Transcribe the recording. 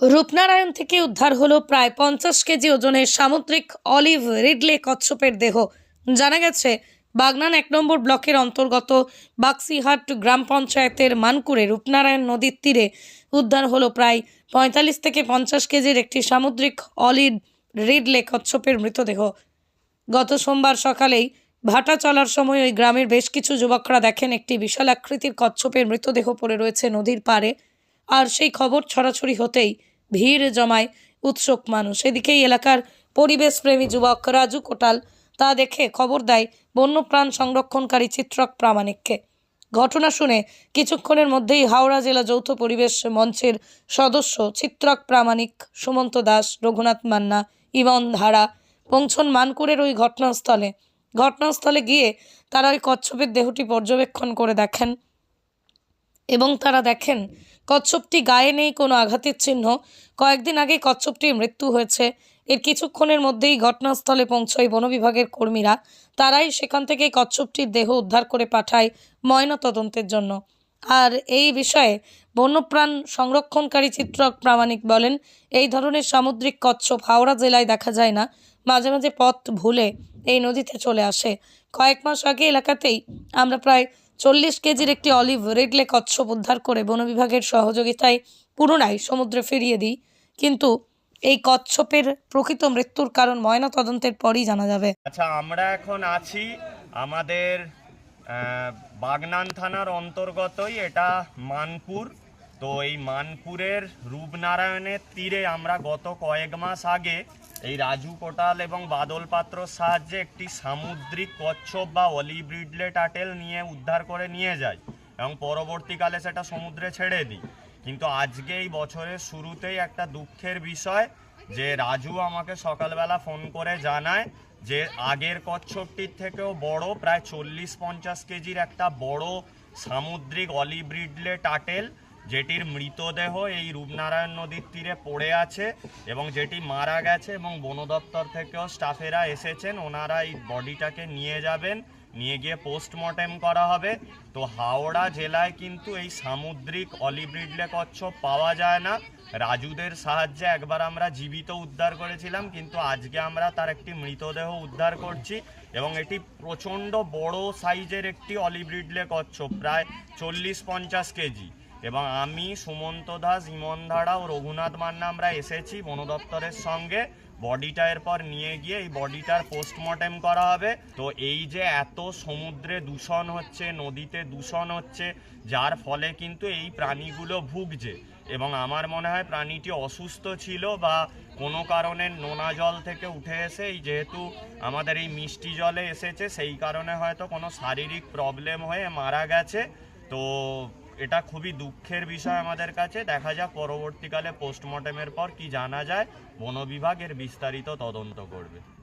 রূপনারায়ণ থেকে উদ্ধার হলো প্রায় পঞ্চাশ কেজি ওজনের সামুদ্রিক অলিভ রিডলে কচ্ছপের দেহ। জানা গেছে, বাগনান এক নম্বর ব্লকের অন্তর্গত বাক্সিহাট গ্রাম পঞ্চায়েতের মানকুরে রূপনারায়ণ নদীর তীরে উদ্ধার হলো প্রায় পঁয়তাল্লিশ থেকে পঞ্চাশ কেজির একটি সামুদ্রিক অলিভ রিডলে কচ্ছপের মৃতদেহ। গত সোমবার সকালেই ভাটা চলার সময় ওই গ্রামের বেশ কিছু যুবকরা দেখেন একটি বিশাল আকৃতির কচ্ছপের মৃতদেহ পড়ে রয়েছে নদীর পাড়ে। আর সেই খবর ছড়াছড়ি হতেই ভিড় জমায় উৎসুক মানুষ। এদিকেই এলাকার পরিবেশপ্রেমী যুবক রাজু কোটাল তা দেখে খবর দেয় বন্যপ্রাণ সংরক্ষণকারী চিত্রক প্রামাণিককে। ঘটনা শুনে কিছুক্ষণের মধ্যেই হাওড়া জেলা যৌথ পরিবেশ মঞ্চের সদস্য চিত্রক প্রামাণিক সুমন্ত দাস, রঘুনাথ মান্না, ইমন ধারা, পৌঁছন মানকুরের ওই ঘটনাস্থলে। ঘটনাস্থলে গিয়ে তারা ওই কচ্ছপের দেহটি পর্যবেক্ষণ করে দেখেন এবং তারা দেখেন কচ্ছপটি গায়ে নেই কোনো আঘাতের চিহ্ন। কয়েকদিন আগে কচ্ছপটির মৃত্যু হয়েছে। এর কিছুক্ষণের মধ্যেই ঘটনাস্থলে পৌঁছয় বন বিভাগের কর্মীরা। তারাই সেখান থেকে কচ্ছপটির দেহ উদ্ধার করে পাঠায় ময়না তদন্তের জন্য। আর এই বিষয়ে বন্যপ্রাণ সংরক্ষণকারী চিত্রক প্রামাণিক বলেন, এই ধরনের সামুদ্রিক কচ্ছপ হাওড়া জেলায় দেখা যায় না। মাঝে মাঝে পথ ভুলে এই নদীতে চলে আসে। কয়েক মাস আগে এলাকাতেই আমরা প্রায় চল্লিশ কেজির একটি অলিভ রেডলে কচ্ছপ উদ্ধার করে বন বিভাগের সহযোগিতায় পুনরায় সমুদ্রে ফিরিয়ে দিই। কিন্তু এই কচ্ছপের প্রকৃত মৃত্যুর কারণ ময়না তদন্তের পরই জানা যাবে। আচ্ছা আমরা এখন আছি আমাদের বাগনান থানার অন্তর্গতই, এটা মানপুর। তো এই মানপুরের রূপনারায়ণের তীরে আমরা গত কয়েক মাস আগে এই রাজু কোটাল এবং বাদল পাত্রর সাহায্যে একটি সামুদ্রিক কচ্ছপ বা অলিভ রিডলে টাটেল নিয়ে উদ্ধার করে নিয়ে যায় এবং পরবর্তীকালে সেটা সমুদ্রে ছেড়ে দিই। কিন্তু আজকে এই বছরের শুরুতেই একটা দুঃখের বিষয় যে রাজু আমাকে সকালবেলা ফোন করে জানায় যে আগের কচ্ছপটির থেকেও বড়, প্রায় চল্লিশ পঞ্চাশ কেজির একটা বড় সামুদ্রিক অলিভ রিডলে টাটেল যেটির মৃতদেহ এই রূপনারায়ণ নদীর তীরে পড়ে আছে এবং যেটি মারা গেছে এবং বন দপ্তর থেকেও স্টাফেরা এসেছেন, ওনারা এই বডিটাকে নিয়ে যাবেন, নিয়ে গিয়ে পোস্টমর্টেম করা হবে। তো হাওড়া জেলায় কিন্তু এই সামুদ্রিক অলিব্রিডলে রিডলে কচ্ছপ পাওয়া যায় না। রাজুদের সাহায্যে একবার আমরা জীবিত উদ্ধার করেছিলাম, কিন্তু আজকে আমরা তার একটি মৃতদেহ উদ্ধার করছি এবং এটি প্রচণ্ড বড় সাইজের একটি অলিব্রিডলে রিডলে কচ্ছপ, প্রায় চল্লিশ পঞ্চাশ কেজি। এবং আমি সুমন্ত দাস, ইমন ধারা ও রঘুনাথ মান্না আমরা এসেছি বন দপ্তরের সঙ্গে। বডিটা এরপর নিয়ে গিয়ে এই বডিটার পোস্টমর্টেম করা হবে। তো এই যে এত সমুদ্রে দূষণ হচ্ছে, নদীতে দূষণ হচ্ছে, যার ফলে কিন্তু এই প্রাণীগুলো ভুগছে। এবং আমার মনে হয় প্রাণীটি অসুস্থ ছিল বা কোনো কারণে নোনা জল থেকে উঠে এসে এই যেহেতু আমাদের এই মিষ্টি জলে এসেছে, সেই কারণে হয়তো কোনো শারীরিক প্রবলেম হয়ে মারা গেছে। তো এটা খুবই দুঃখের বিষয় আমাদের কাছে। দেখা যাক পরবর্তীকালে পোস্টমর্টেমের পর কি জানা যায়। বন বিভাগের বিস্তারিত তদন্ত করবে।